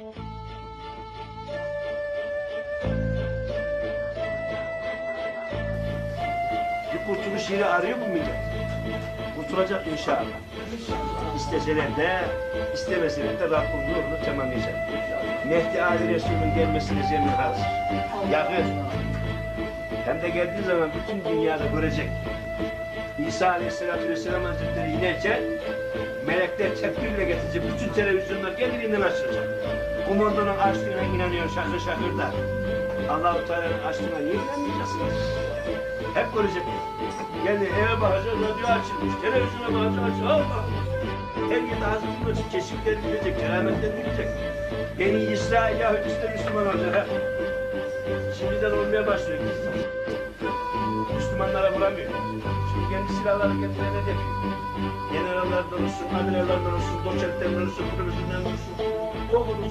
Bir kurtuluş yeri arıyor bu millet. Kurtulacak inşallah. İsteseler de, istemeseler de Rabbim nurunu tamamlayacak. Mehdi Ali Resulü'nün gelmesine zemin hazır. Yakın. Hem de geldiği zaman bütün dünyada görecek. İsa Aleyhisselatü Vesselam Hazretleri inerken melekler tepkiyle getirecek. Bütün televizyonlar kendiliğinden açılacak. Kumandanın açtığına inanıyor şakır şakır da. Allah-u Teala'nın açtığına niye inanmayacaksınız? Hep görecek. Yani eve bakacak, radyo açılmış, televizyona bakacak, açılmış. Allah! Her yerde hazırlanmış, keşifler bilecek, kerametler bilecek. Beni İsrail Yahudisi de Müslüman olacak. Şimdiden olmaya başlıyor. Müslümanlara vuramıyor. Şimdi kendi silahları kendilerine yapıyor. Generallardan olsun, admirallardan olsun, doçentlerden olsun, profesörlerden olsun.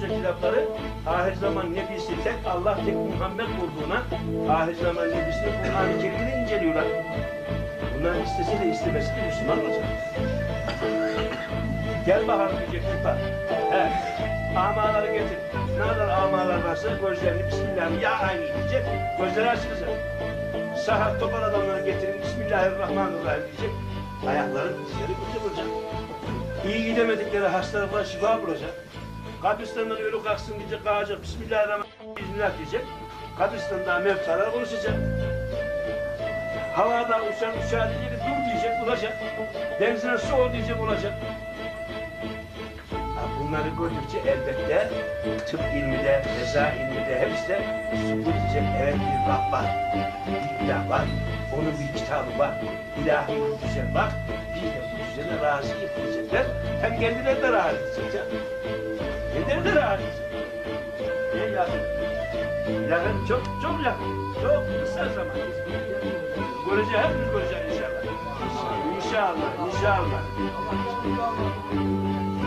Olacak kitapları ahir zaman nebisi tek Allah, tek Muhammed olduğuna ahir zaman nebisini Kur'an-ı Kerim'de inceliyorlar. Bunlar istese de istemese de Müslüman olacak. Gel bakalım diyecek tutar. He. Amaları getir. Ne kadar amalar varsa gözlerini Bismillah ya aynı diyecek. Gözleri açılacak. Sahat topal adamları getirin Bismillahirrahmanirrahim diyecek. Ayakları dizleri kurtulacak. İyi gidemedikleri hastalıklar şifa bulacak. Kabristan'dan ölü kalksın diyecek, kalacak. Bismillahirrahmanirrahim Bismillah diyecek. Kabristan'da mevtalar konuşacak. Havada uçan uçağı diyecek, dur diyecek, olacak. Denizine su ol diyecek, olacak. Bunları gördükçe elbette tıp ilmi de, eza ilmi de hepsi de sübut diyecek. Evet bir Rab var, bir ilah var, onun bir kitabı var, ilahi bir düzen var. Biz de bu düzene razı diyecekler. Hem kendileri de razı diyecekler. Kendileri de razı diyecek. Ne yakın? Yakın, çok çok yakın. Çok kısa zaman. Göreceğiz, hepimiz göreceğiz inşallah. İnşallah, inşallah.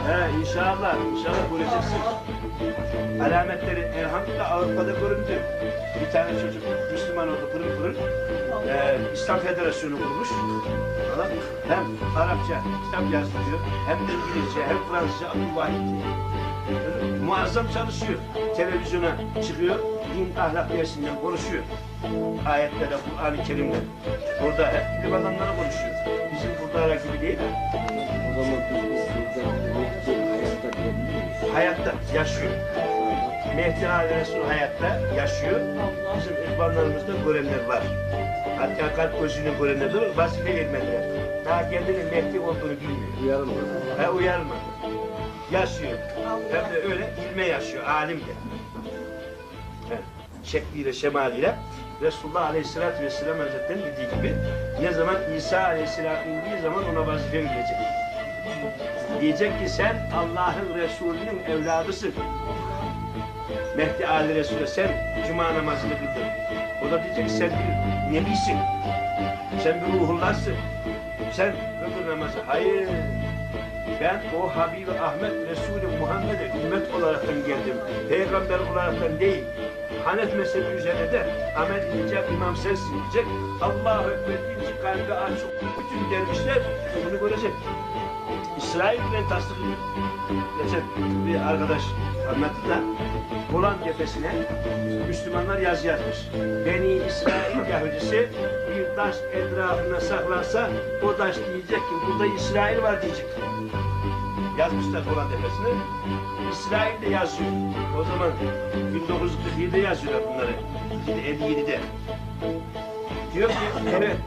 He inşallah, inşallah göreceksin. Alametleri elhamdülillah Avrupa'da göründü. Bir tane çocuk Müslüman oldu pırıl pırıl. Ee, İslam Federasyonu kurmuş. Falan. Hem Arapça kitap yazdırıyor, hem İngilizce, hem Fransızca. Böyle Muazzam çalışıyor. Televizyona çıkıyor, din ahlak dersinden konuşuyor. Ayetlerle, Kur'an-ı Kerim'le. Burada hep bilim adamları konuşuyor. Bizim burada gibi değil. O zaman biz burada hayatta yaşıyor. Mehdi Ali Resul hayatta yaşıyor. Bizim ihvanlarımızda görenler var. Hatta kalp gözünü görenler de var. Vazife vermediler. Daha kendinin Mehdi olduğunu bilmiyor. Uyarım mı? Ha uyarmadı. Yaşıyor. Hem de öyle ilme yaşıyor. Alim de. He, Şekliyle, şemaliyle. Resulullah Aleyhisselatü Vesselam Hazretleri'nin dediği gibi ne zaman İsa Aleyhisselam indiği zaman ona vazife verecek. Diyecek ki sen Allah'ın Resulü'nün evladısın. Mehdi Ali Resulü sen cuma namazını kıldın. O da diyecek sen bir nebisin. Sen bir ruhullahsın. Sen kıldın namazı. Hayır. Ben o Habibi Ahmet Resulü Muhammed'e ümmet olaraktan geldim. Peygamber olaraktan değil. Hanef mezhebi üzerine de amel edecek imam sensin diyecek. Allahu Ekber kalbi açık. Bütün dervişler bunu görecek. İsrail bile tasdik. Geçen bir arkadaş anlattı da Golan cephesine Müslümanlar yazı yazmış. Beni İsrail Yahudisi bir taş etrafına saklansa o taş diyecek ki burada İsrail var diyecek. Yazmışlar Golan tepesine. İsrail de yazıyor. O zaman 1947'de yazıyorlar bunları. 57'de. Diyor ki evet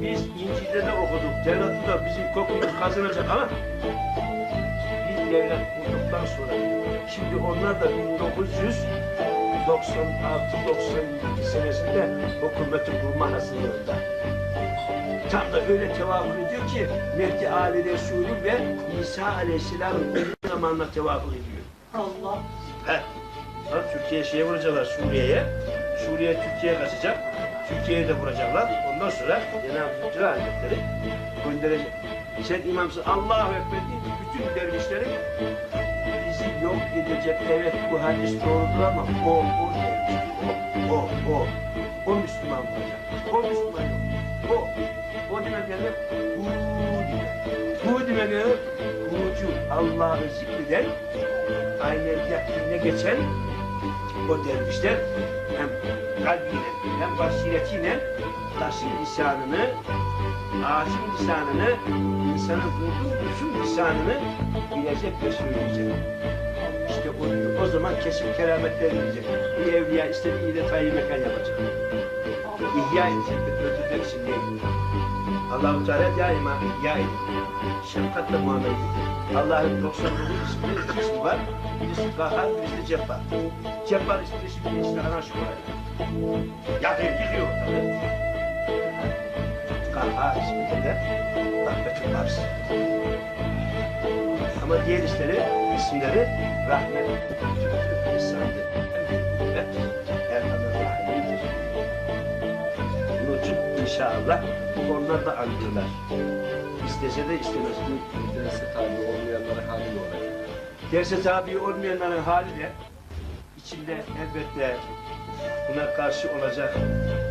biz İncil'de de okuduk. Tevrat'ta da bizim kokumuz kazanacak ama biz devlet kurduktan sonra şimdi onlar da 1996-97 senesinde hükümeti kurma hazırlığında. Tam da öyle tevafuk ediyor ki Mehdi Ali Resulü ve İsa Aleyhisselam'ın ölüm zamanla tevafuk ediyor. Allah. He. Lan Türkiye şeye vuracaklar Suriye'ye. Suriye Türkiye'ye kaçacak. Türkiye'ye de vuracaklar. Ondan sonra Cenab-ı Zülcelal Hazretleri gönderecek. Sen imamsın. Allahu Ekber deyince bütün dervişleri bizi yok edecek. Evet bu hadis doğrudur ama o, o derviş. O, o, o. O Müslüman olacak. O Müslüman yok. O. O demek yani hu demek. Hu demek yani hurucu. Allah'ı zikreden aynı evliya geçen o dervişler hem kalbiyle hem basiretiyle taşın lisanını, ağacın lisanını, insanın duyduğu kuşun lisanını bilecek ve söyleyecek. İşte o. O zaman kesin kerametler gelecek. Bir evliya istediğiyle tayin mekan yapacak. İhya edecek ve öldürmek için değil. Allah-u Teala daima ihya ediyor. Şefkatle muamele ediyor. Allah'ın 99 ismi, ismi var. Birisi Kahhar, birisi Cebbar. Cebbar ismi ismi birisi ana şu var. Yakıyor, yıkıyor tabii. Kahhar ismi de Rahmetül Arz. Ama diğer isimleri, isimleri rahmet, lütuf, ihsandır, inşallah onlar da anlıyorlar. İstese de istemez. Derse tabi olmayanlara hali ne olacak? Derse tabi olmayanların hali de içinde elbette buna karşı olacak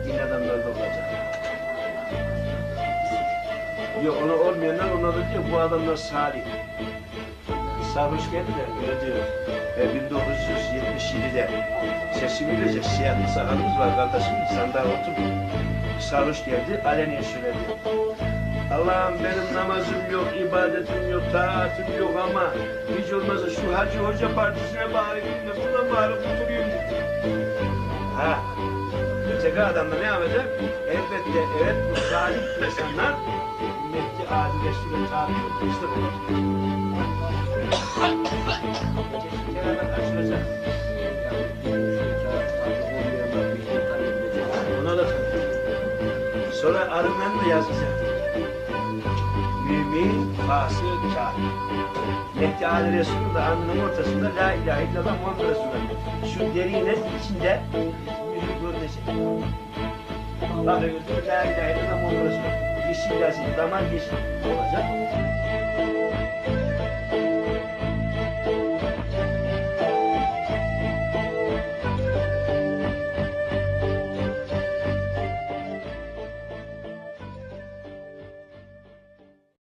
din adamları da olacak. Yok ona olmayanlar ona da diyor bu adamlar salih. Sarhoş geldi de öyle diyor. E, 1977'de sesimi bilecek siyah bir sakalımız var kardeşim sandığa oturdu. Sarhoş geldi aleni söyledi. Allah'ım benim namazım yok, ibadetim yok, taatım yok ama hiç olmazsa şu Hacı Hoca Partisi'ne gidin de buradan bari kurtulayım dedi. Ha, öteki adam da ne yapacak? Elbette evet bu salih insanlar ümmeti Resul'e tabi olup Arından da yazacak. Mümin, fasık, kafir. Mehdi Ali Resulü de alnının ortasında La ilahe illallah Muhammed Resulullah. Şu derinin içinde yüzü görünecek. Bakıyorsun La ilahe illallah Muhammed Resulullah. Yeşil yazılı damar yeşil olacak.